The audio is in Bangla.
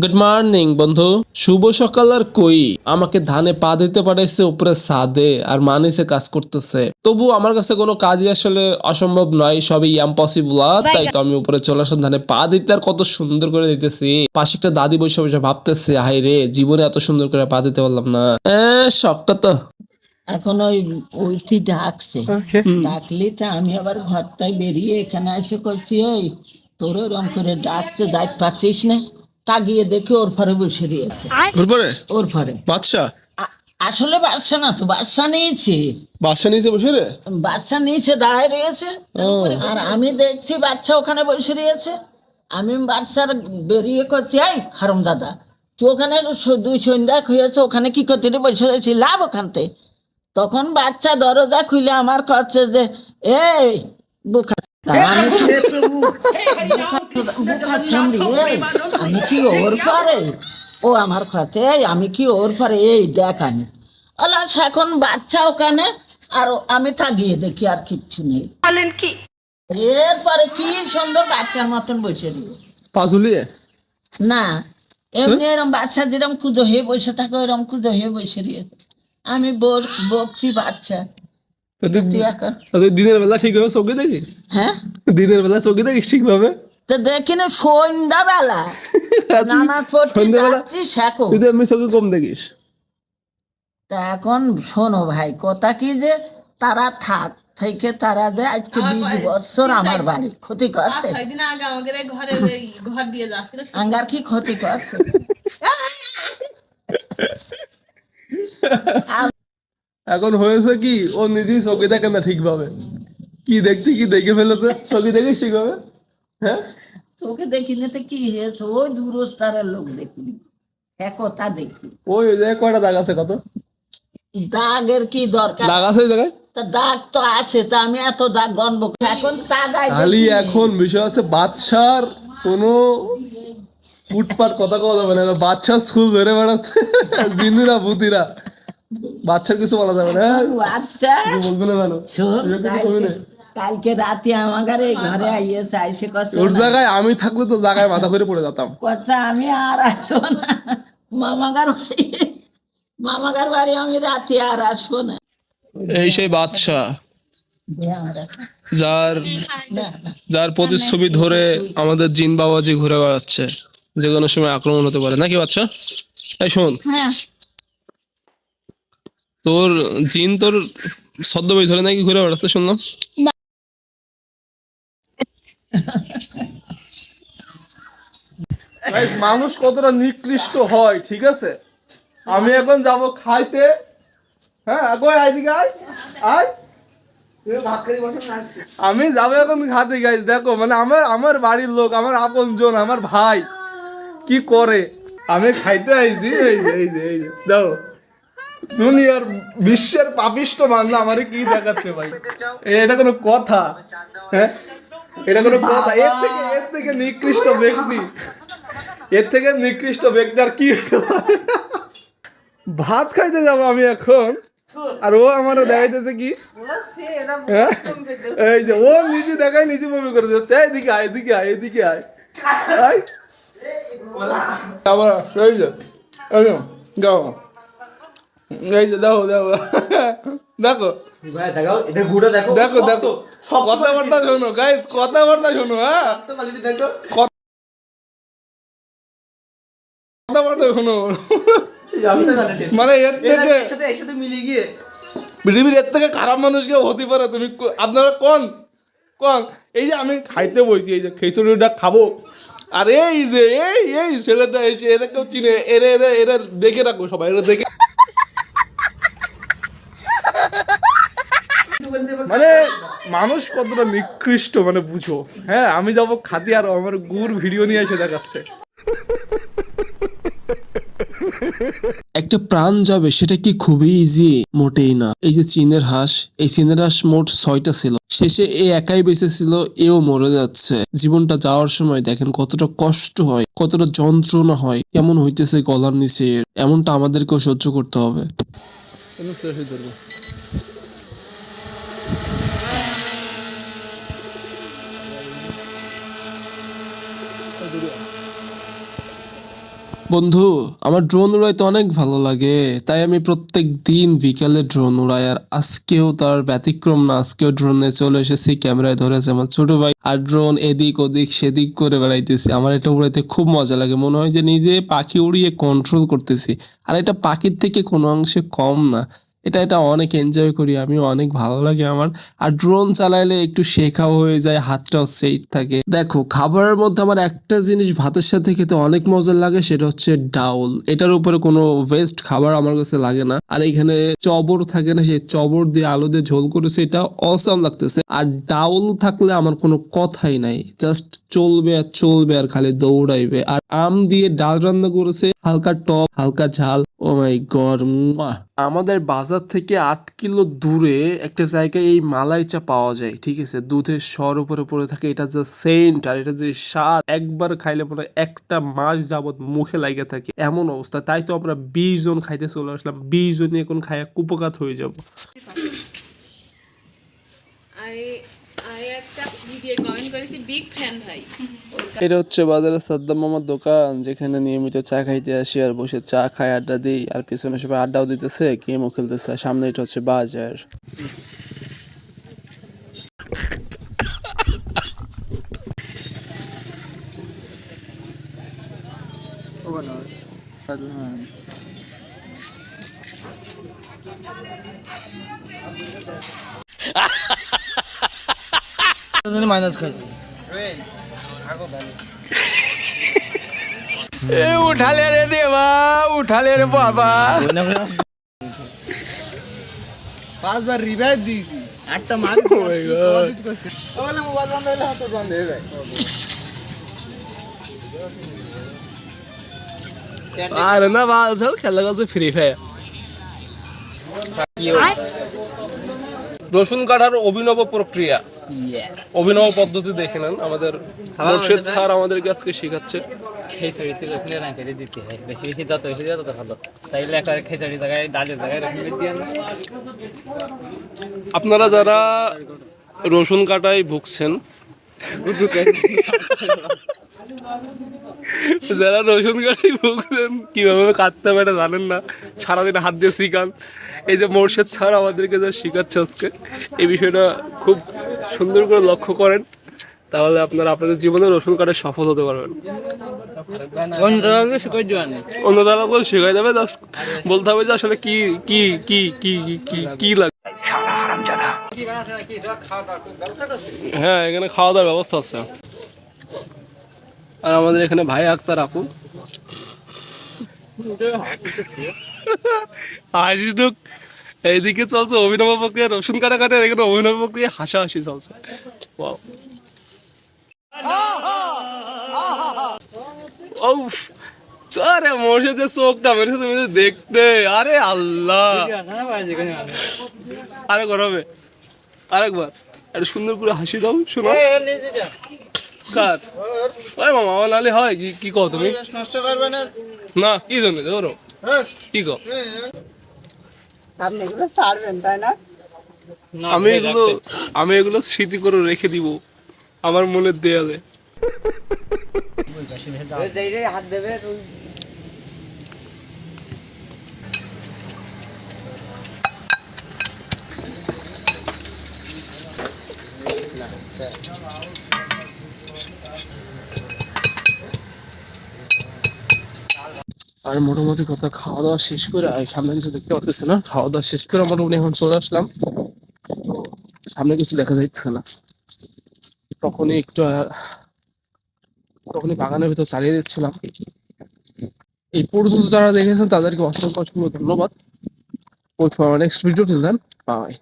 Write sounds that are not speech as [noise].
গুড মর্নিং বন্ধু। শুভ সকাল আর কই? আমাকে ধানে পা দিতে পাঠাইছে উপরে সাদে আর মানিসে কাজ করতেছে। তবু আমার কাছে কোনো কাজই আসলে অসম্ভব নয় সবই ইম্পসিবল তাই তো আমি উপরে চলে আসলাম ধানে পা দিতে আর কত সুন্দর করে দিতেছি। পাশে একটা দাদি বসে বসে ভাবতেছে হাই রে জীবনে এত সুন্দর করে পা দিতে পারলাম না। এ শক্ত তো এখন ওই ওইটি ডাকছে ডাকলি তো আমি আবার ঘরটায় বেরিয়ে এখানে এসে করছি এই তোর ওরম করে ডাকছে যাই পাচ্ছিস না? তাগিয়ে দেখে ওর ফারে বসে দিয়েছে ওর ফারে বাদশা আ- আসলে বাচ্চা না তো বাচ্চা নিয়েছে। বাদশা নিচে বসে রে? বাচ্চা নিয়েছে দাঁড়ায় রয়েছে। আর আমি দেখছি বাচ্চা ওখানে বসে রয়েছে। আমি বাচ্চার বেরিয়ে করছি এই হারম দাদা তুই ওখানে দুই সন্ধ্যা হয়েছে ওখানে কি করতে বসে রয়েছি লাভ ওখানতে তখন বাচ্চা দরজা খুলে আমার কাছে যে এই বুকা আমি কি ওর পারে? ও আমার কাছে আমি কি ওর পারে? এই দেখ আমি। এখন বাচ্চা ওখানে আর আমি তাগিয়ে দেখি আর কিচ্ছু নেই। এরপরে কি সুন্দর বাচ্চার মতন বসে রইল। পাজুলিয়ে না এমনি এরম বাচ্চা যেরকম কুজো হয়ে বসে থাকে ওরম কুজো হয়ে বসে রয়েছে আমি বস- বকছি বাচ্চা। দিনের বেলা ঠিকভাবে চোখে দেখি হ্যাঁ? দিনের বেলা চোখে দেখিস ঠিকভাবে? তো দেখি না সন্ধ্যাবেলা। [laughs] নামাজ পড়তে যাচ্ছি শেখো তুই তো চোখে কম দেখিস। তা এখন শোনো ভাই কথা কি যে তারা থাক থেকে তারা যে আজকে বিশ বছর আমার বাড়ি ক্ষতি করছে। আঙ্গার কি ক্ষতি করছে? [laughs] এখন হয়েছে কি ও নিজেই চোখে দেখে না ঠিকভাবে। কি দেখতে কি দেখে ফেলেছে চোখে দেখিস ঠিকভাবে? হ্যাঁ? তোকে দেখি না তো কি হয়েছে? ওই দূরস্থারের লোক দেখিনি। একতা দেখি ওই জায়গায় কয়টা দাগ আছে কত? দাগের কি দরকার? দাগ আছে ওই জায়গায়? দাগ তো আছে তা আমি এত দাগ গণব এখন তাগাই খালি এখন বিষয় আছে বাচ্চার কোনো ফুটপাট কথা কওয়া যাবে না। বাচ্চা স্কুল ধরে বেড়াচ্ছে। জিনুরা ভূতিরা। বাচ্চার কিছু বলা যাবে না। কিছু করবি না। কালকে- রাতে আমার ঘরে আইয়েছে আইসে কষ্ট ওর জায়গায় আমি থাকলে তো জায়গায় মাথা করে পড়ে যেতাম। কথা আমি আর আসব না। মামাগার মামাগার বাড়ি আমি রাতে আর আসব না। এই সেই আমরা। যার। যার প্রতিচ্ছবি ধরে আমাদের জিন বাবাজি ঘুরে বেড়াচ্ছে। যে কোনো সময় আক্রমণ হতে পারে। নাকি বাচ্চা? এই শোন হ্যাঁ। তোর জিন তোর ছদ্মবেশ ধরে নাকি ঘুরে বেড়াচ্ছে, শুনলাম। মানুষ কতটা নিকৃষ্ট হয়, ঠিক আছে? আমি এখন যাব খাইতে। হ্যাঁ আমি যাব এখন খাতে গাইজ দেখো মানে আমার আমার বাড়ির লোক, আমার আপন জন আমার ভাই, কি করে? আমি খাইতে আইছি এই যে এই যে, দেখো। দুনিয়ার বিশ্বের পাপিষ্ট বাংলা আমারে কি দেখাচ্ছে ভাই? এটা কোনো কথা? হ্যাঁ? এটা কোনো কথা? এর থেকে এর থেকে নিকৃষ্ট ব্যক্তি এর থেকে নিকৃষ্ট ব্যক্তি আর কি হতে পারে? ভাত খাইতে যাব আমি এখন আর ও আমার দেখাইতেছে কি? হ্যাঁ? এই যে ও নিজে দেখাই নিজে মনে করে যাচ্ছে। এদিকে আয় এদিকে আয় এদিকে আয়। আয়। আবার এই যে এই যে, দেখো দেখো। দেখো। দেখো দেখো। কথাবার্তা শোনো গাই কথাবার্তা শোনো হ্যাঁ? কথাবার্তা শোনো। মানে এর থেকে পৃথিবীর এর থেকে খারাপ মানুষ কেউ হতে পারে তুমি আপনারা কোন? কোন? এই যে আমি খাইতে বলছি এই যে খিচুড়িটা খাব। আর এই যে এই এই ছেলেটা যে এরা কেউ চিনে এরা এরা এরা দেখে রাখো সবাই এরা দেখে মানে মানুষ কতটা নিকৃষ্ট মানে বুঝো। হ্যাঁ আমি যাব খাতি আর আমার গুড় ভিডিও নিয়ে এসে দেখাচ্ছে। একটা প্রাণ যাবে সেটা কি খুবই ইজি মোটেই না। এই যে চীনের হাঁস এই চীনের হাঁস মোট ছয়টা ছিল। শেষে এ একাই বেঁচে ছিল এও মরে যাচ্ছে। জীবনটা যাওয়ার সময় দেখেন কতটা কষ্ট হয় কতটা যন্ত্রণা হয় কেমন হইতেছে গলার নিচে। এমনটা আমাদেরকেও সহ্য করতে হবে। বন্ধু, আমার ড্রোন উড়াইতে অনেক ভালো লাগে, তাই আমি প্রত্যেক দিন বিকালে ড্রোন উড়াই, আর আজকেও তার ব্যতিক্রম না, আজকেও ড্রোনে চলে এসেছি, ক্যামেরায় ধরেছে আমার ছোট ভাই, আর ড্রোন এদিক ওদিক সেদিক করে বেড়াইতেছি, আমার এটা উড়াইতে খুব মজা লাগে, মনে হয় যে নিজে পাখি উড়িয়ে কন্ট্রোল করতেছি, আর এটা পাখির থেকে কোনো অংশে কম না এটা এটা অনেক এনজয় করি আমি অনেক ভালো লাগে আমার। আর ড্রোন চালাইলে একটু শেখাও হয়ে যায়, হাতটাও সেট থাকে। দেখো, খাবারের মধ্যে আমার একটা জিনিস ভাতের সাথে খেতে অনেক মজা লাগে, সেটা হচ্ছে ডাউল। এটার উপরে কোনো ওয়েস্ট খাবার আমার কাছে লাগে না। আর এখানে চবর থাকে না, সেই চবর দিয়ে আলু দিয়ে ঝোল করেছে, এটা অসাম লাগতেছে। আর ডাউল থাকলে আমার কোনো কথাই নাই জাস্ট চলবে আর চলবে আর খালি দৌড়াইবে। আর আম দিয়ে ডাল রান্না করেছে, হালকা টপ হালকা ঝাল। ও মাই গড আমাদের বাজার থেকে আট কিলো দূরে একটা জায়গায় এই মালাই চা পাওয়া যায় ঠিক আছে? দুধের স্বর উপরে পড়ে থাকে এটা যে সেন্ট আর এটা যে স্বাদ একবার খাইলে পরে একটা মাস যাবত মুখে লাগে থাকে এমন অবস্থা। তাই তো আমরা বিশ জন খাইতে চলে আসলাম বিশ জন এখন খাইয়া কুপকাত হয়ে যাব। একটা ভিডিও কমেন্ট করেছি বিগ ফ্যান ভাই। এটা হচ্ছে বাজারের সাদ্দাম মামার দোকান যেখানে নিয়মিত চা খাইতে আসি আর বসে চা খাই আড্ডা দিই। আর পিছনে সবাই আড্ডাও দিতেছে গেমও খেলতেছে। সামনে এটা হচ্ছে বাজার। মাইনাস খাইছি। উঠালে রে দেবা উঠালে রে বাবা। পাঁচবার রিভাইভ দিয়েছি একটা মার মোবাইল বন্ধ হলে হাতে বন্ধ হয়ে যায়। আর না বাল খেলা গেছে ফ্রি ফায়ার রসুন কাটার অভিনব প্রক্রিয়া। অভিনব পদ্ধতি দেখে নেন। আমাদের মোর্শেদ স্যার আমাদেরকে আজকে শেখাচ্ছে। থেকে না কেটে দিতে হয়। বেশি বেশি যত বেশি তত ভালো। তাইলে একটা খিচুড়ি জায়গায় ডালের জায়গায় রসুন দিয়ে আপনারা যারা রসুন কাটায় ভুগছেন যারা রসুন কাটায় ভুগছেন কীভাবে কাটতে হবে এটা জানেন না। সারাদিন হাত দিয়ে শিখান। এই যে মোর্শেদ স্যার আমাদেরকে যা শেখাচ্ছে আজকে এই বিষয়টা খুব সুন্দর করে লক্ষ্য করেন তাহলে আপনারা আপনাদের জীবনে রসুন কাটায় সফল হতে পারবেন। অন্য বলে শেখাই যাবে বলতে হবে যে আসলে কি কি কি কি কি- কি লাগে। হ্যাঁ এখানে খাওয়া দাওয়ার ব্যবস্থা আছে। আর আমাদের এখানে ভাই আক্তার আপু। [laughs] হাসিটুক এইদিকে চলছে অভিনব প্রক্রিয়া রসুন কাটা কাটে এখানে অভিনব প্রক্রিয়া হাসাহাসি চলছে। আরে মোর্শে যে চোখটা মেরেছে তুমি দেখতে আরে আল্লাহ। আরে করবে আরেকবার আরে সুন্দর করে হাসি দাও শোনো। কার? ওই মামা আমার নালে হয় কি কি তুমি? না। কি জন্য? ধরো। কি কও? আপনি এগুলো ছাড়বেন তাই না? আমি এগুলো আমি এগুলো স্মৃতি করে রেখে দিব আমার মনের দেয়ালে। হাত দেবে আর মোটামুটি কথা খাওয়া দাওয়া শেষ করে আর সামনে কিছু দেখতে পারতেছে না। খাওয়া দাওয়া শেষ করে মোটামুটি এখন চলে আসলাম। সামনে কিছু দেখা যাচ্ছে না। তখনই একটু, তখনই বাগানের ভিতর চালিয়ে দিচ্ছিলাম। এই পর্যন্ত যারা দেখেছেন, তাদেরকে অসংখ্য অসংখ্য ধন্যবাদ। Next video till then bye